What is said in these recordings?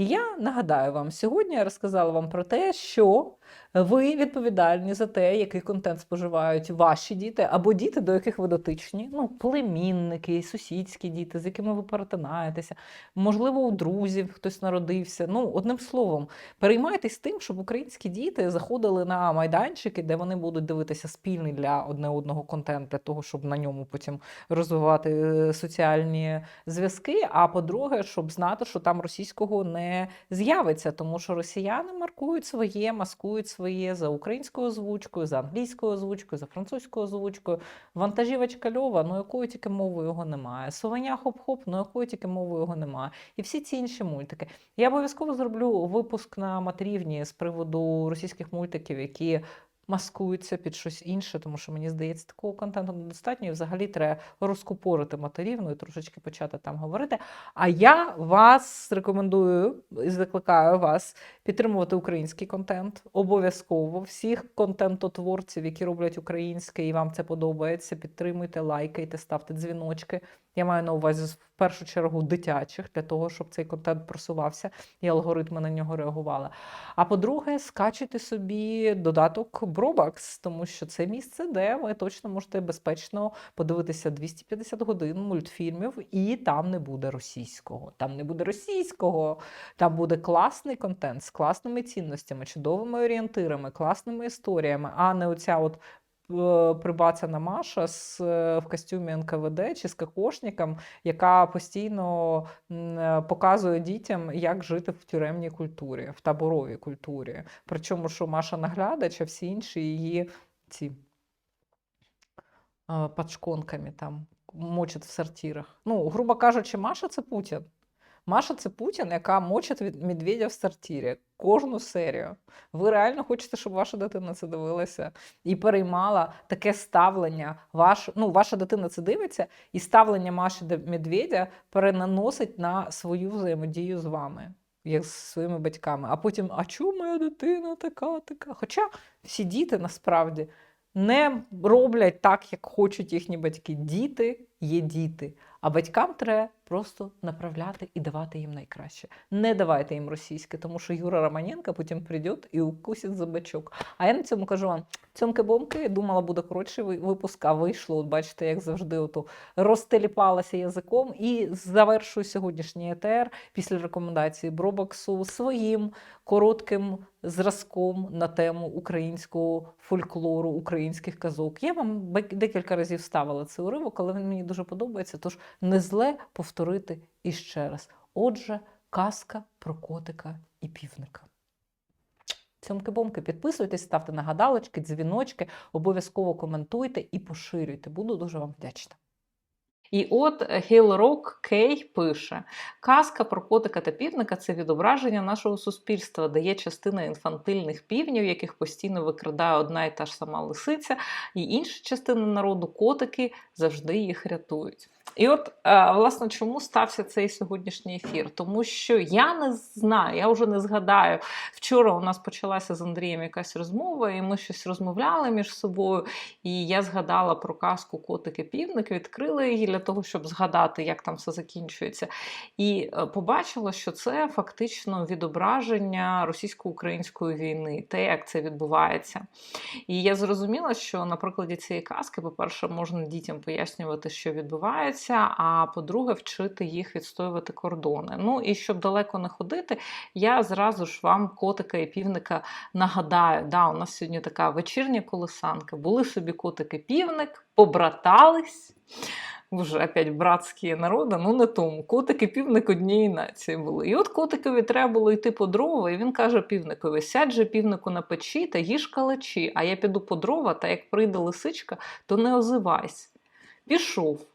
І я нагадаю вам, сьогодні я розказала вам про те, що ви відповідальні за те, який контент споживають ваші діти або діти, до яких ви дотичні, ну, племінники, сусідські діти, з якими ви перетинаєтеся, можливо, у друзів хтось народився. Ну, одним словом, переймайтесь тим, щоб українські діти заходили на майданчики, де вони будуть дивитися спільний для одне одного контент, для того, щоб на ньому потім розвивати е, соціальні зв'язки. А по-друге, щоб знати, що там російського не з'явиться, тому що росіяни маркують своє, маскують своє за українською озвучкою, за англійською озвучкою, за французькою озвучкою. Вантажівочка льова, ну якою тільки мовою його немає. Совеня хоп-хоп, ну якою тільки мовою його немає. І всі ці інші мультики. Я обов'язково зроблю випуск на матрівні з приводу російських мультиків, які маскуються під щось інше, тому що мені здається, такого контенту недостатньо. І взагалі треба розкупорити матерівну і трошечки почати там говорити. А я вас рекомендую і закликаю вас підтримувати український контент. Обов'язково всіх контентотворців, які роблять українське, і вам це подобається. Підтримуйте, лайкайте, ставте дзвіночки. Я маю на увазі в першу чергу дитячих для того, щоб цей контент просувався і алгоритми на нього реагували. А по-друге, скачуйте собі додаток Brobax, тому що це місце, де ви точно можете безпечно подивитися 250 годин мультфільмів, і там не буде російського. Там не буде російського, там буде класний контент з класними цінностями, чудовими орієнтирами, класними історіями, а не оця от прибацана Маша з, е, в костюмі НКВД чи з кокошником, яка постійно е, показує дітям, як жити в тюремній культурі, в таборовій культурі. Причому, що Маша наглядач, а всі інші її ці е, під шконками там мочать в сортирах. Ну, грубо кажучи, Маша це Путін. Маша це Путін, яка мочить від медведя в сортирі кожну серію. Ви реально хочете, щоб ваша дитина це дивилася і переймала таке ставлення. Ваш, ну, ваша дитина це дивиться, і ставлення Маші до медведя перенаносить на свою взаємодію з вами, як з своїми батьками. А потім, а чому моя дитина така, така? Хоча всі діти насправді не роблять так, як хочуть їхні батьки. Діти є діти, а батькам треба просто направляти і давати їм найкраще. Не давайте їм російське, тому що Юра Романенко потім прийде і укусить за бачок. А я на цьому кажу вам, цьомки-бомки, думала, буде коротший випуск, а вийшло, от бачите, як завжди, ото розтеліпалася язиком. І завершую сьогоднішній ЕТР після рекомендації Бробоксу своїм коротким зразком на тему українського фольклору, українських казок. Я вам декілька разів ставила цей уривок, але він мені дуже подобається, тож не зле повторити іще раз. Отже, казка про котика і півника. Цьомки-бомки, підписуйтесь, ставте нагадалочки, дзвіночки, обов'язково коментуйте і поширюйте. Буду дуже вам вдячна. І от Гейлрок Кей пише: казка про котика та півника це відображення нашого суспільства, де є частина інфантильних півнів, яких постійно викрадає одна і та ж сама лисиця, і інша частина народу котики завжди їх рятують. І от, е, власне, чому стався цей сьогоднішній ефір? Тому що я не знаю, я вже не згадаю. Вчора у нас почалася з Андрієм якась розмова, і ми щось розмовляли між собою. І я згадала про казку Котики півник, відкрила її для того, щоб згадати, як там все закінчується. І е, побачила, що це фактично відображення російсько-української війни, те, як це відбувається. І я зрозуміла, що на прикладі цієї казки, по-перше, можна дітям пояснювати, що відбувається, а по-друге, вчити їх відстоювати кордони. Ну і щоб далеко не ходити, я зразу ж вам котика і півника нагадаю. Да, у нас сьогодні така вечірня колесанка. Були собі котики-півник, побратались. Вже опять братські народи, ну не тому. Котик і півник однієї нації були. І от котикові треба було йти по дрова, і він каже півникові: сядь же півнику на печі та їж калачі, а я піду по дрова, та як прийде лисичка, то не озивайся. Пішов.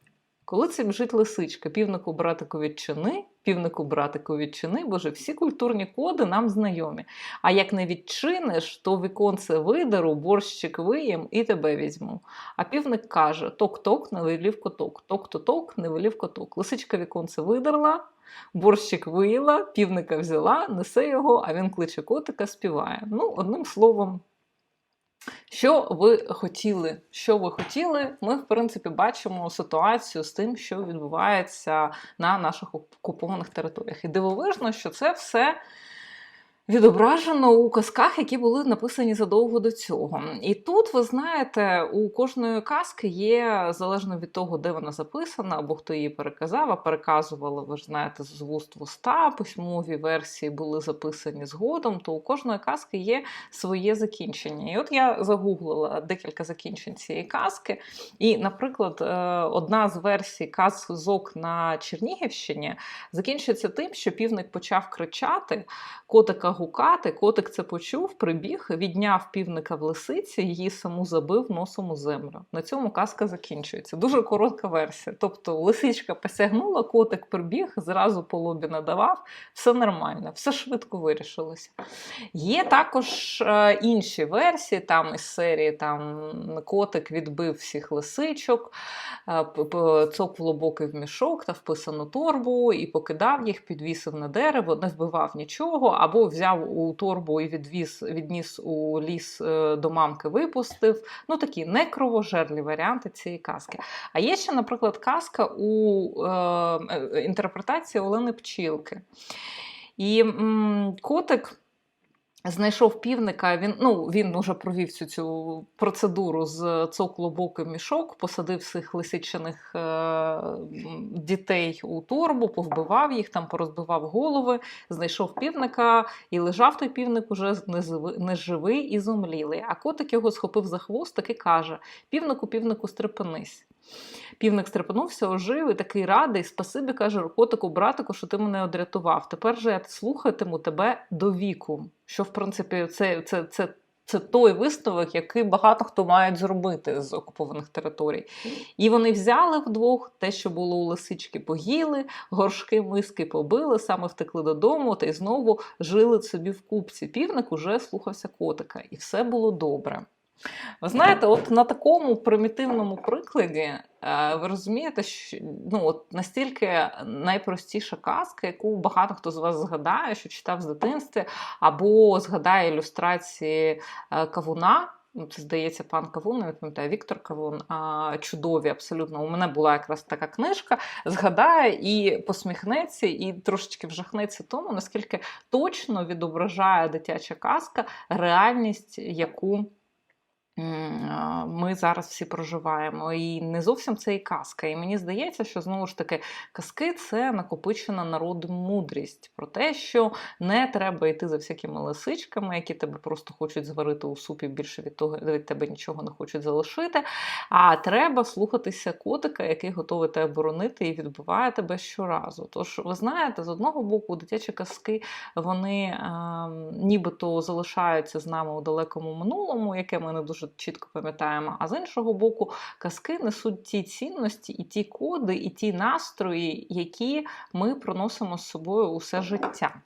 Коли це біжить лисичка, півнику братику відчини, півнику братику відчини, боже, всі культурні коди нам знайомі. А як не відчиниш, то віконце видеру, борщик виєм і тебе візьму. А півник каже: ток-ток, не велів коток, ток-то-ток, не велів коток. Лисичка віконце видерла, борщик виїла, півника взяла, несе його, а він кличе котика, співає. Ну, одним словом. Що ви хотіли? Що ви хотіли? Ми, в принципі, бачимо ситуацію з тим, що відбувається на наших окупованих територіях. І дивовижно, що це все відображено у казках, які були написані задовго до цього. І тут, ви знаєте, у кожної казки є залежно від того, де вона записана, або хто її переказав, а переказували, ви ж знаєте, з вуст в уста, письмові версії були записані згодом, то у кожної казки є своє закінчення. І от я загуглила декілька закінчень цієї казки. І, наприклад, е, одна з версій казок на Чернігівщині закінчується тим, що півник почав кричати, котика гукати, котик це почув, прибіг, відняв півника в лисиці, її саму забив носом у землю. На цьому казка закінчується. Дуже коротка версія. Тобто лисичка посягнула, котик прибіг, зразу по лобі надавав, все нормально, все швидко вирішилося. Є також е, інші версії, там із серії там котик відбив всіх лисичок, е, п- п- в мішок та вписану торбу і покидав їх, підвісив на дерево, не вбивав нічого, або взяв у торбу і відвіз, відніс у ліс е, до мамки, випустив. Ну такі некровожерлі варіанти цієї казки. А є ще, наприклад, казка у е, е, інтерпретації Олени Пчілки. І м, котик. Знайшов півника, він ну він уже провів цю цю процедуру з цоклобокий мішок, посадив всіх лисичених е, дітей у торбу, повбивав їх, там порозбивав голови, знайшов півника і лежав той півник уже неживий і зомлілий. А котик його схопив за хвостик і каже: Півнику, півнику, стрепенись. Півник стрепенувся, ожив і такий радий. Спасибі, каже котику, братику, що ти мене одрятував. Тепер же я слухатиму тебе до віку. Що, в принципі, це, це, це, це той висновок, який багато хто має зробити з окупованих територій. І вони взяли вдвох те, що було у лисички, погіли, горшки, миски побили, саме втекли додому та й знову жили собі в купці. Півник уже слухався котика, і все було добре. Ви знаєте, от на такому примітивному прикладі е, ви розумієте, що ну, от настільки найпростіша казка, яку багато хто з вас згадає, що читав з дитинства, або згадає ілюстрації е, Кавуна. Це здається, пан Кавун, не пам'ятаю, Віктор Кавун, а, чудові абсолютно. У мене була якраз така книжка. Згадає і посміхнеться, і трошечки вжахнеться тому, наскільки точно відображає дитяча казка реальність, яку ми зараз всі проживаємо. І не зовсім це і казка. І мені здається, що знову ж таки казки це накопичена народом мудрість про те, що не треба йти за всякими лисичками, які тебе просто хочуть зварити у супі, більше від того від тебе нічого не хочуть залишити. А треба слухатися котика, який готовий тебе боронити і відбиває тебе щоразу. Тож, ви знаєте, з одного боку, дитячі казки вони е, нібито залишаються з нами у далекому минулому, яке ми не дуже чітко пам'ятаємо. А з іншого боку, казки несуть ті цінності, і ті коди, і ті настрої, які ми проносимо з собою усе життя.